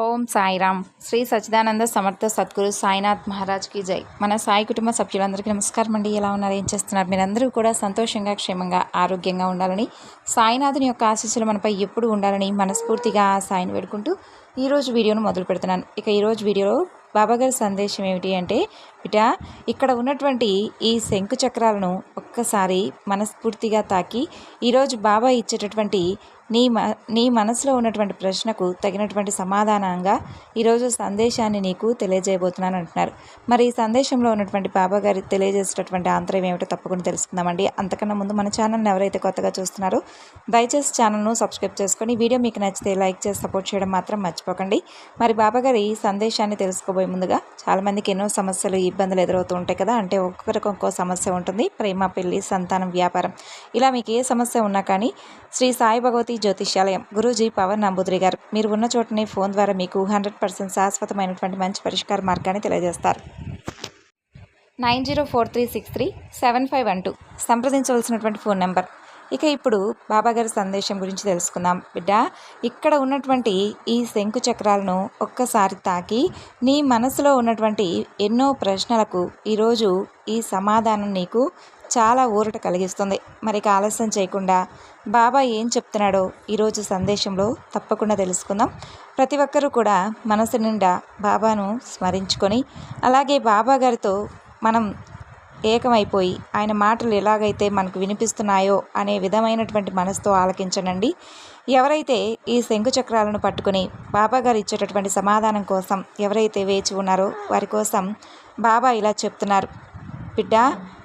ఓం సాయిరామ్. శ్రీ సచ్చిదానంద సమర్థ సద్గురు సాయినాథ్ మహారాజ్కి జై. మన సాయి కుటుంబ సభ్యులందరికీ నమస్కారం అండి. ఎలా ఉన్నారు? ఏం చేస్తున్నారు? మీరందరూ కూడా సంతోషంగా క్షేమంగా ఆరోగ్యంగా ఉండాలని సాయినాథుని యొక్క ఆశీస్సులు మనపై ఎప్పుడు ఉండాలని మనస్ఫూర్తిగా సాయిని వేడుకుంటూ ఈరోజు వీడియోను మొదలు పెడుతున్నాను. ఇక ఈరోజు వీడియోలో బాబాగారి సందేశం ఏమిటి అంటే బిట ఇక్కడ ఉన్నటువంటి ఈ శంకు చక్రాలను ఒక్కసారి మనస్ఫూర్తిగా తాకి ఈరోజు బాబా ఇచ్చేటటువంటి నీ మ నీ మనసులో ఉన్నటువంటి ప్రశ్నకు తగినటువంటి సమాధానంగా ఈరోజు సందేశాన్ని నీకు తెలియజేయబోతున్నాను అంటున్నారు. మరి ఈ సందేశంలో ఉన్నటువంటి బాబా గారి తెలియజేసేటటువంటి ఆంతర్యం ఏమిటో తప్పకుండా తెలుసుకుందామండి. అంతకన్నా ముందు మన ఛానల్ని ఎవరైతే కొత్తగా చూస్తున్నారో దయచేసి ఛానల్ను సబ్స్క్రైబ్ చేసుకొని వీడియో మీకు నచ్చితే లైక్ చేసి సపోర్ట్ చేయడం మాత్రం మర్చిపోకండి. మరి బాబా గారి సందేశాన్ని తెలుసుకోబోయే ముందుగా చాలామందికి ఎన్నో సమస్యలు ఇబ్బందులు ఎదురవుతూ ఉంటాయి కదా అంటే ఒక్కొక్కరికి ఒక్కో సమస్య ఉంటుంది. ప్రేమ పెళ్ళి సంతానం వ్యాపారం. ఇలా మీకు ఏ సమస్య ఉన్నా కానీ శ్రీ సాయి భగవతి జ్యోతిష్యాలయం గురూజీ పవన్ నంబూద్రి గారు మీరు ఉన్న చోటనే ఫోన్ ద్వారా మీకు హండ్రెడ్ పర్సెంట్ శాశ్వతమైనటువంటి మంచి పరిష్కార మార్గాన్ని తెలియజేస్తారు. Nine zero four three six three seven five one two. సంప్రదించవలసినటువంటి phone number ఇక ఇప్పుడు బాబాగారి సందేశం గురించి తెలుసుకుందాం. బిడ్డ ఇక్కడ ఉన్నటువంటి ఈ శంకు చక్రాలను ఒక్కసారి తాకి నీ మనసులో ఉన్నటువంటి ఎన్నో ప్రశ్నలకు ఈరోజు ఈ సమాధానం నీకు చాలా ఊరట కలిగిస్తుంది. మరి ఆలస్యం చేయకుండా బాబా ఏం చెప్తున్నాడో ఈరోజు సందేశంలో తప్పకుండా తెలుసుకుందాం. ప్రతి ఒక్కరూ కూడా మనసు నిండా బాబాను స్మరించుకొని అలాగే బాబా గారితో మనం ఏకమైపోయి ఆయన మాటలు ఎలాగైతే మనకు వినిపిస్తున్నాయో అనే విధమైనటువంటి మనసుతో ఆలకించనండి. ఎవరైతే ఈ శంకు చక్రాలను పట్టుకుని బాబా గారు ఇచ్చేటటువంటి సమాధానం కోసం ఎవరైతే వేచి ఉన్నారో వారి కోసం బాబా ఇలా చెప్తున్నారు. బిడ్డ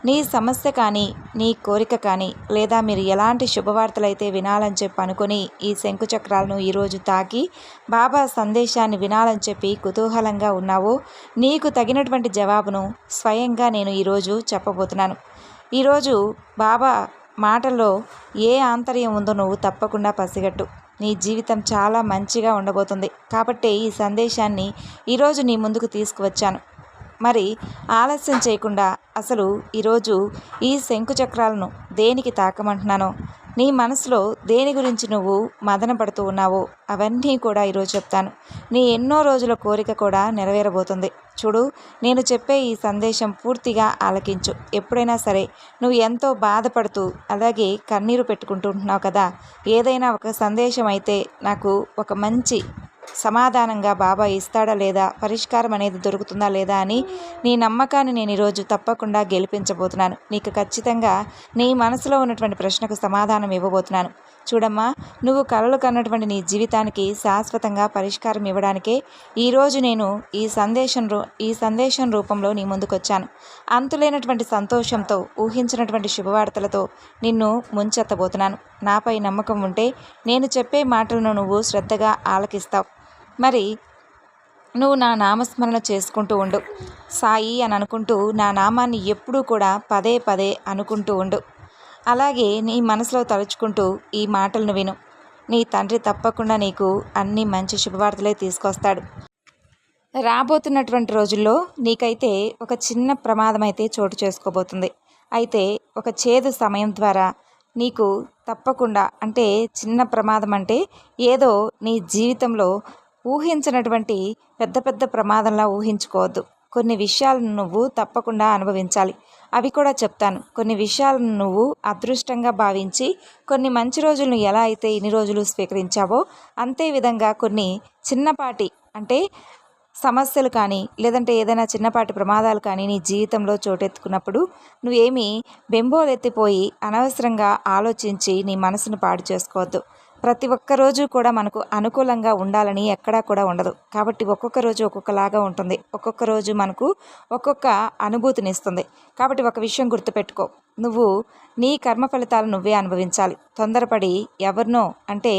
నీ సమస్య కానీ నీ కోరిక కానీ లేదా మీరు ఎలాంటి శుభవార్తలైతే వినాలని చెప్పి అనుకుని ఈ శంకు చక్రాలను ఈరోజు తాకి బాబా సందేశాన్ని వినాలని చెప్పి కుతూహలంగా ఉన్నావో నీకు తగినటువంటి జవాబును స్వయంగా నేను ఈరోజు చెప్పబోతున్నాను. ఈరోజు బాబా మాటల్లో ఏ ఆంతర్యం ఉందో నువ్వు తప్పకుండా పసిగట్టు. నీ జీవితం చాలా మంచిగా ఉండబోతుంది. కాబట్టి ఈ సందేశాన్ని ఈరోజు నీ ముందుకు తీసుకువచ్చాను. మరి ఆలస్యం చేయకుండా అసలు ఈరోజు ఈ శంకు చక్రాలను దేనికి తాకమంటున్నానో? నీ మనసులో దేని గురించి నువ్వు మదన పడుతూ ఉన్నావో అవన్నీ కూడా ఈరోజు చెప్తాను. నీ ఎన్నో రోజుల కోరిక కూడా నెరవేరబోతుంది. చూడు నేను చెప్పే ఈ సందేశం పూర్తిగా ఆలకించు. ఎప్పుడైనా సరే నువ్వు ఎంతో బాధపడుతూ అలాగే కన్నీరు పెట్టుకుంటుంటున్నావు కదా? ఏదైనా ఒక సందేశం అయితే నాకు ఒక మంచి సమాధానంగా బాబా ఇస్తాడా లేదా? పరిష్కారం అనేది దొరుకుతుందా లేదా అని నీ నమ్మకాన్ని నేను ఈరోజు తప్పకుండా గెలిపించబోతున్నాను. నీకు ఖచ్చితంగా నీ మనసులో ఉన్నటువంటి ప్రశ్నకు సమాధానం ఇవ్వబోతున్నాను. చూడమ్మా నువ్వు కలలు కన్నటువంటి నీ జీవితానికి శాశ్వతంగా పరిష్కారం ఇవ్వడానికే ఈరోజు నేను ఈ సందేశం రూ ఈ సందేశం రూపంలో నీ ముందుకొచ్చాను. అంతులేనటువంటి సంతోషంతో ఊహించినటువంటి శుభవార్తలతో నిన్ను ముంచెత్తబోతున్నాను. నాపై నమ్మకం ఉంటే నేను చెప్పే మాటలను నువ్వు శ్రద్ధగా ఆలకిస్తావు. మరి నువ్వు నా నామస్మరణ చేసుకుంటూ ఉండు. సాయి అని అనుకుంటూ నా నామాన్ని ఎప్పుడూ కూడా పదే పదే అనుకుంటూ ఉండు. అలాగే నీ మనసులో తలుచుకుంటూ ఈ మాటలను విను. నీ తండ్రి తప్పకుండా నీకు అన్ని మంచి శుభవార్తలే తీసుకొస్తాడు. రాబోతున్నటువంటి రోజుల్లో నీకైతే ఒక చిన్న ప్రమాదం అయితే చోటు చేసుకోబోతుంది. అయితే ఒక చేదు సమయం ద్వారా నీకు తప్పకుండా అంటే చిన్న ప్రమాదం అంటే ఏదో నీ జీవితంలో ఊహించినటువంటి పెద్ద పెద్ద ప్రమాదంలా ఊహించుకోవద్దు. కొన్ని విషయాలను నువ్వు తప్పకుండా అనుభవించాలి. అవి కూడా చెప్తాను. కొన్ని విషయాలను నువ్వు అదృష్టంగా భావించి కొన్ని మంచి రోజులను ఎలా అయితే ఇన్ని రోజులు స్వీకరించావో అంతే విధంగా కొన్ని చిన్నపాటి అంటే సమస్యలు కానీ లేదంటే ఏదైనా చిన్నపాటి ప్రమాదాలు కానీ నీ జీవితంలో చోటెత్తుకున్నప్పుడు నువ్వేమీ బెంబోలెత్తిపోయి అనవసరంగా ఆలోచించి నీ మనసును పాడు చేసుకోవద్దు. ప్రతి ఒక్క రోజు కూడా మనకు అనుకూలంగా ఉండాలని ఎక్కడా కూడా ఉండదు. కాబట్టి ఒక్కొక్క రోజు ఒక్కొక్కలాగా ఉంటుంది. ఒక్కొక్క రోజు మనకు ఒక్కొక్క అనుభూతినిస్తుంది కాబట్టి ఒక విషయం గుర్తుపెట్టుకో. నువ్వు నీ కర్మ ఫలితాలు నువ్వే అనుభవించాలి. తొందరపడి ఎవరినో అంటే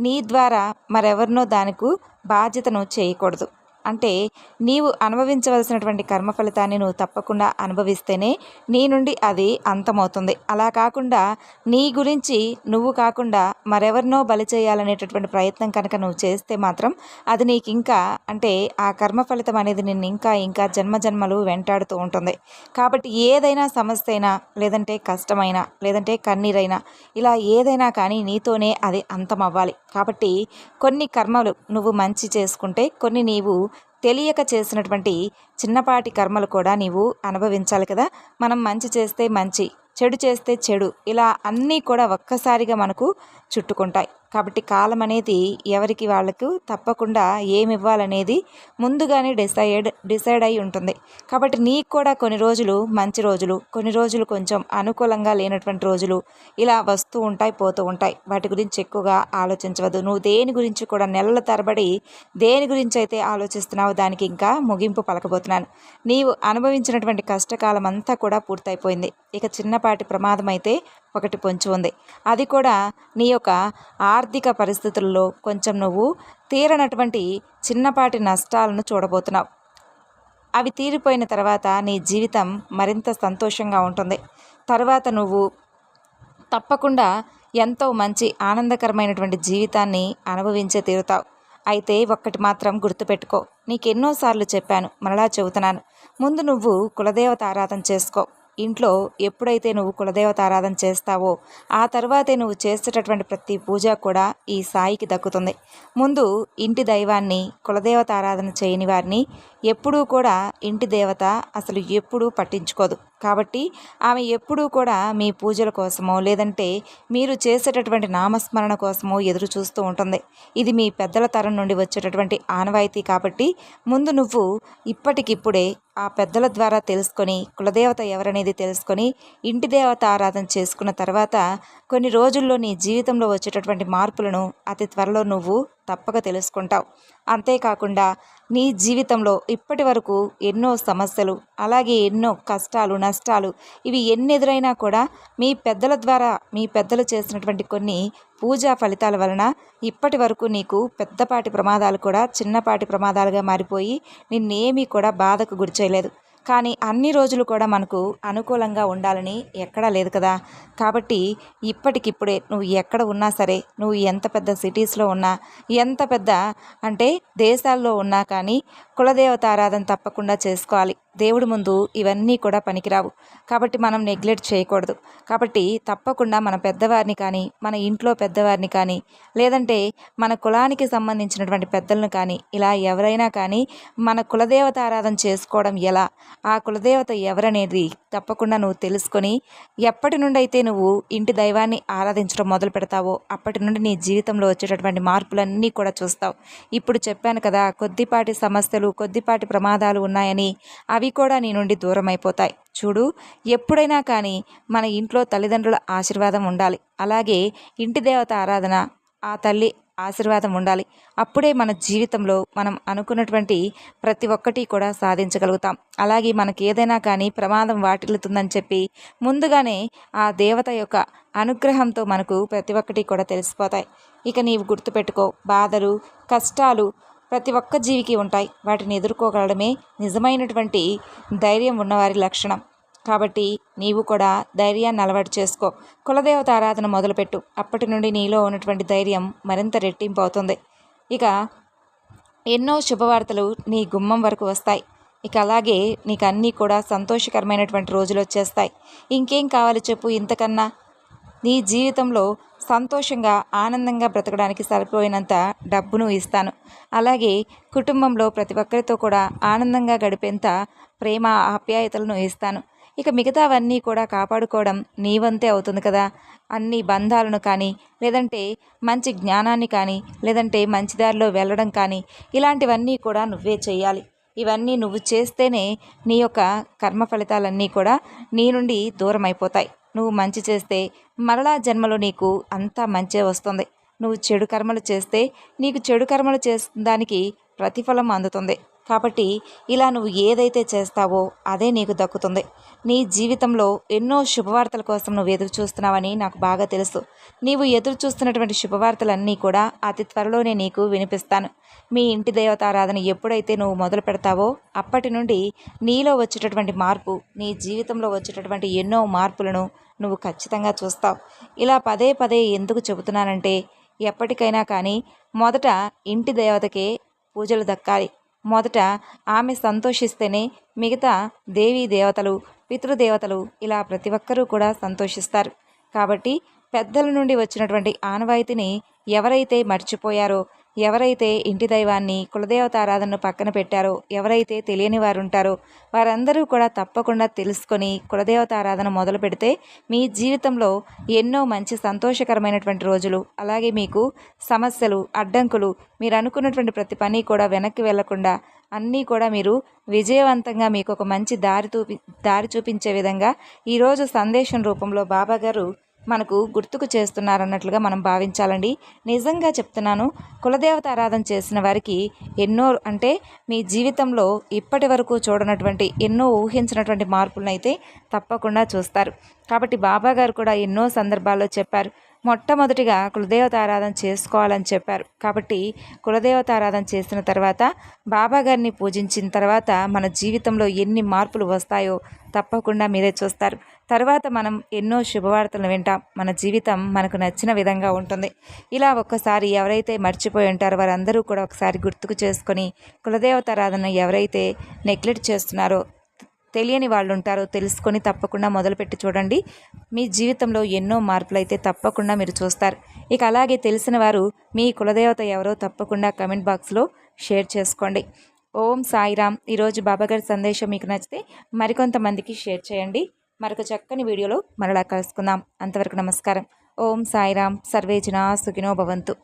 నీ ద్వారా మరెవరినో దానికి బాధ్యతను చేయకూడదు. అంటే నీవు అనుభవించవలసినటువంటి కర్మ ఫలితాన్ని నువ్వు తప్పకుండా అనుభవిస్తేనే నీ నుండి అది అంతమవుతుంది. అలా కాకుండా నీ గురించి నువ్వు కాకుండా మరెవరినో బలి చేయాలనేటటువంటి ప్రయత్నం కనుక నువ్వు చేస్తే మాత్రం అది నీకు ఇంకా అంటే ఆ కర్మ ఫలితం అనేది నిన్ను ఇంకా ఇంకా జన్మ జన్మలు వెంటాడుతూ ఉంటుంది. కాబట్టి ఏదైనా సమస్య అయినా లేదంటే కష్టమైనా లేదంటే కన్నీరైనా ఇలా ఏదైనా కానీ నీతోనే అది అంతం అవ్వాలి కాబట్టి కొన్ని కర్మలు నువ్వు మంచి చేసుకుంటే కొన్ని నీవు తెలియక చేసినటువంటి చిన్నపాటి కర్మలు కూడా నీవు అనుభవించాలి కదా. మనం మంచి చేస్తే మంచి చెడు చేస్తే చెడు ఇలా అన్నీ కూడా ఒక్కసారిగా మనకు చుట్టుకుంటాయి. కాబట్టి కాలం అనేది ఎవరికి వాళ్ళకు తప్పకుండా ఏమి ఇవ్వాలనేది ముందుగానే డిసైడ్ డిసైడ్ అయి ఉంటుంది. కాబట్టి నీకు కూడా కొన్ని రోజులు మంచి రోజులు కొన్ని రోజులు కొంచెం అనుకూలంగా లేనటువంటి రోజులు ఇలా వస్తూ ఉంటాయి పోతూ ఉంటాయి. వాటి గురించి ఎక్కువగా ఆలోచించవద్దు. నువ్వు దేని గురించి కూడా నెలల తరబడి దేని గురించి అయితే ఆలోచిస్తున్నావో దానికి ఇంకా ముగింపు పలకబోతున్నాను. నీవు అనుభవించినటువంటి కష్టకాలం అంతా కూడా పూర్తయిపోయింది. ఇక చిన్నపాటి ప్రమాదం అయితే ఒకటి పొంచి ఉంది. అది కూడా నీ యొక్క ఆర్థిక పరిస్థితుల్లో కొంచెం నువ్వు తీరనటువంటి చిన్నపాటి నష్టాలను చూడబోతున్నావు. అవి తీరిపోయిన తర్వాత నీ జీవితం మరింత సంతోషంగా ఉంటుంది. తర్వాత నువ్వు తప్పకుండా ఎంతో మంచి ఆనందకరమైనటువంటి జీవితాన్ని అనుభవించే తీరుతావు. అయితే ఒక్కటి మాత్రం గుర్తుపెట్టుకో. నీకు ఎన్నోసార్లు చెప్పాను మరలా చెబుతున్నాను. ముందు నువ్వు కులదేవత ఆరాధన చేసుకో. ఇంట్లో ఎప్పుడైతే నువ్వు కులదేవత ఆరాధన చేస్తావో ఆ తర్వాతే నువ్వు చేసేటటువంటి ప్రతి పూజ కూడా ఈ సాయికి దక్కుతుంది. ముందు ఇంటి దైవాన్ని కులదేవత ఆరాధన చేయని వారిని ఎప్పుడూ కూడా ఇంటి దేవత అసలు ఎప్పుడూ పట్టించుకోదు. కాబట్టి ఆమె ఎప్పుడూ కూడా మీ పూజల కోసమో లేదంటే మీరు చేసేటటువంటి నామస్మరణ కోసమో ఎదురు చూస్తూ ఉంటుంది. ఇది మీ పెద్దల తరం నుండి వచ్చేటటువంటి ఆనవాయితీ కాబట్టి ముందు నువ్వు ఇప్పటికిప్పుడే ఆ పెద్దల ద్వారా తెలుసుకొని కులదేవత ఎవరనేది తెలుసుకొని ఇంటి దేవత ఆరాధన చేసుకున్న తర్వాత కొన్ని రోజుల్లో నీ జీవితంలో వచ్చేటటువంటి మార్పులను అతి త్వరలో నువ్వు తప్పక తెలుసుకుంటావు. అంతేకాకుండా నీ జీవితంలో ఇప్పటి వరకు ఎన్నో సమస్యలు అలాగే ఎన్నో కష్టాలు నష్టాలు ఇవి ఎన్ని ఎదురైనా కూడా మీ పెద్దల ద్వారా మీ పెద్దలు చేసినటువంటి కొన్ని పూజా ఫలితాల వలన ఇప్పటి వరకు నీకు పెద్దపాటి ప్రమాదాలు కూడా చిన్నపాటి ప్రమాదాలుగా మారిపోయి నిన్నేమీ కూడా బాధకు గురి చేయలేదు. కానీ అన్ని రోజులు కూడా మనకు అనుకూలంగా ఉండాలని ఎక్కడా లేదు కదా. కాబట్టి ఇప్పటికిప్పుడే నువ్వు ఎక్కడ ఉన్నా సరే నువ్వు ఎంత పెద్ద సిటీస్లో ఉన్నా ఎంత పెద్ద అంటే దేశాల్లో ఉన్నా కానీ కులదేవత ఆరాధన తప్పకుండా చేసుకోవాలి. దేవుడి ముందు ఇవన్నీ కూడా పనికిరావు. కాబట్టి మనం నెగ్లెక్ట్ చేయకూడదు. కాబట్టి తప్పకుండా మన పెద్దవారిని కానీ మన ఇంట్లో పెద్దవారిని కానీ లేదంటే మన కులానికి సంబంధించినటువంటి పెద్దలను కానీ ఇలా ఎవరైనా కానీ మన కులదేవత ఆరాధన చేసుకోవడం ఎలా? ఆ కులదేవత ఎవరనేది తప్పకుండా నువ్వు తెలుసుకొని ఎప్పటి నుండి అయితే నువ్వు ఇంటి దైవాన్ని ఆరాధించడం మొదలు పెడతావో అప్పటి నుండి నీ జీవితంలో వచ్చేటటువంటి మార్పులన్నీ కూడా చూస్తావు. ఇప్పుడు చెప్పాను కదా కొద్దిపాటి సమస్యలు కొద్దిపాటి ప్రమాదాలు ఉన్నాయని అవి అవి కూడా నీ నుండి దూరం అయిపోతాయి చూడు ఎప్పుడైనా కానీ మన ఇంట్లో తల్లిదండ్రుల ఆశీర్వాదం ఉండాలి. అలాగే ఇంటి దేవత ఆరాధన ఆ తల్లి ఆశీర్వాదం ఉండాలి. అప్పుడే మన జీవితంలో మనం అనుకున్నటువంటి ప్రతి ఒక్కటి కూడా సాధించగలుగుతాం. అలాగే మనకి ఏదైనా కానీ ప్రమాదం వాటిల్లుతుందని చెప్పి ముందుగానే ఆ దేవత యొక్క అనుగ్రహంతో మనకు ప్రతి ఒక్కటి కూడా తెలిసిపోతాయి. ఇక నీవు గుర్తుపెట్టుకో బాధలు కష్టాలు ప్రతి ఒక్క జీవికి ఉంటాయి. వాటిని ఎదుర్కోగలడమే నిజమైనటువంటి ధైర్యం ఉన్నవారి లక్షణం. కాబట్టి నీవు కూడా ధైర్యాన్ని అలవాటు చేసుకో. కులదేవత ఆరాధన మొదలుపెట్టు. అప్పటి నుండి నీలో ఉన్నటువంటి ధైర్యం మరింత రెట్టింపు అవుతుంది. ఇక ఎన్నో శుభవార్తలు నీ గుమ్మం వరకు వస్తాయి. ఇక అలాగే నీకు అన్నీ కూడా సంతోషకరమైనటువంటి రోజులు వచ్చేస్తాయి. ఇంకేం కావాలి చెప్పు ఇంతకన్నా? నీ జీవితంలో సంతోషంగా ఆనందంగా బ్రతకడానికి సరిపోయినంత డబ్బును ఇస్తాను. అలాగే కుటుంబంలో ప్రతి ఒక్కరితో కూడా ఆనందంగా గడిపేంత ప్రేమ ఆప్యాయతలను ఇస్తాను. ఇక మిగతావన్నీ కూడా కాపాడుకోవడం నీ వంతే అవుతుంది కదా? అన్ని బంధాలను కానీ లేదంటే మంచి జ్ఞానాన్ని కానీ లేదంటే మంచి దారిలో వెళ్ళడం కానీ ఇలాంటివన్నీ కూడా నువ్వే చేయాలి ఇవన్నీ నువ్వు చేస్తేనే నీ యొక్క కర్మ ఫలితాలన్నీ కూడా నీ నుండి దూరం అయిపోతాయి నువ్వు మంచి చేస్తే మరలా జన్మలో నీకు అంతా మంచే వస్తుంది. నువ్వు చెడు కర్మలు చేస్తే నీకు చెడు కర్మలు చేసిన దానికి ప్రతిఫలం అందుతుంది. కాబట్టి ఇలా నువ్వు ఏదైతే చేస్తావో అదే నీకు దక్కుతుంది. నీ జీవితంలో ఎన్నో శుభవార్తల కోసం నువ్వు ఎదురు చూస్తున్నావని నాకు బాగా తెలుసు. నీవు ఎదురు చూస్తున్నటువంటి శుభవార్తలన్నీ కూడా అతి త్వరలోనే నీకు వినిపిస్తాను. మీ ఇంటి దేవతారాధన ఎప్పుడైతే నువ్వు మొదలు పెడతావో అప్పటి నుండి నీలో వచ్చేటటువంటి మార్పు నీ జీవితంలో వచ్చేటటువంటి ఎన్నో మార్పులను నువ్వు ఖచ్చితంగా చూస్తావు. ఇలా పదే పదే ఎందుకు చెబుతున్నానంటే ఎప్పటికైనా కానీ మొదట ఇంటి దేవతకే పూజలు దక్కాలి. మొదట ఆమె సంతోషిస్తేనే మిగతా దేవీ దేవతలు పితృదేవతలు ఇలా ప్రతి ఒక్కరూ కూడా సంతోషిస్తారు. కాబట్టి పెద్దల నుండి వచ్చినటువంటి ఆనవాయితీని ఎవరైతే మర్చిపోయారో ఎవరైతే ఇంటి దైవాన్ని కులదేవత ఆరాధనను పక్కన పెట్టారో ఎవరైతే తెలియని వారు ఉంటారో వారందరూ కూడా తప్పకుండా తెలుసుకొని కులదేవత ఆరాధన మొదలు పెడితే మీ జీవితంలో ఎన్నో మంచి సంతోషకరమైనటువంటి రోజులు. అలాగే మీకు సమస్యలు అడ్డంకులు మీరు అనుకున్నటువంటి ప్రతి పని కూడా వెనక్కి వెళ్ళకుండా అన్నీ కూడా మీరు విజయవంతంగా మీకు ఒక మంచి దారి చూపి దారి చూపించే విధంగా ఈరోజు సందేశం రూపంలో బాబా గారు మనకు గుర్తుకు చేస్తున్నారన్నట్లుగా మనం భావించాలండి. నిజంగా చెప్తున్నాను కులదేవత ఆరాధన చేసిన వారికి ఎన్నో అంటే మీ జీవితంలో ఇప్పటి వరకు చూడనటువంటి ఎన్నో ఊహించినటువంటి మార్పులను అయితే తప్పకుండా చూస్తారు. కాబట్టి బాబా గారు కూడా ఎన్నో సందర్భాల్లో చెప్పారు మొట్టమొదటిగా కులదేవత ఆరాధన చేసుకోవాలని చెప్పారు. కాబట్టి కులదేవత ఆరాధన చేసిన తర్వాత బాబాగారిని పూజించిన తర్వాత మన జీవితంలో ఎన్ని మార్పులు వస్తాయో తప్పకుండా మీరే చూస్తారు. తర్వాత మనం ఎన్నో శుభవార్తలను వింటాం. మన జీవితం మనకు నచ్చిన విధంగా ఉంటుంది. ఇలా ఒక్కసారి ఎవరైతే మర్చిపోయి ఉంటారో వారందరూ కూడా ఒకసారి గుర్తుకు చేసుకొని కులదేవత ఆరాధన ఎవరైతే నెగ్లెక్ట్ చేస్తున్నారో తెలియని వాళ్ళు ఉంటారో తెలుసుకొని తప్పకుండా మొదలుపెట్టి చూడండి. మీ జీవితంలో ఎన్నో మార్పులు అయితే తప్పకుండా మీరు చూస్తారు. ఇక అలాగే తెలిసిన వారు మీ కులదేవత ఎవరో తప్పకుండా కమెంట్ బాక్స్లో షేర్ చేసుకోండి. ఓం సాయిరామ్. ఈరోజు బాబాగారి సందేశం మీకు నచ్చితే మరికొంతమందికి షేర్ చేయండి. మరొక చక్కని వీడియోలో మరలా కలుసుకుందాం. అంతవరకు నమస్కారం. ఓం సాయిరామ్. సర్వేజన సుఖినో భవంతు.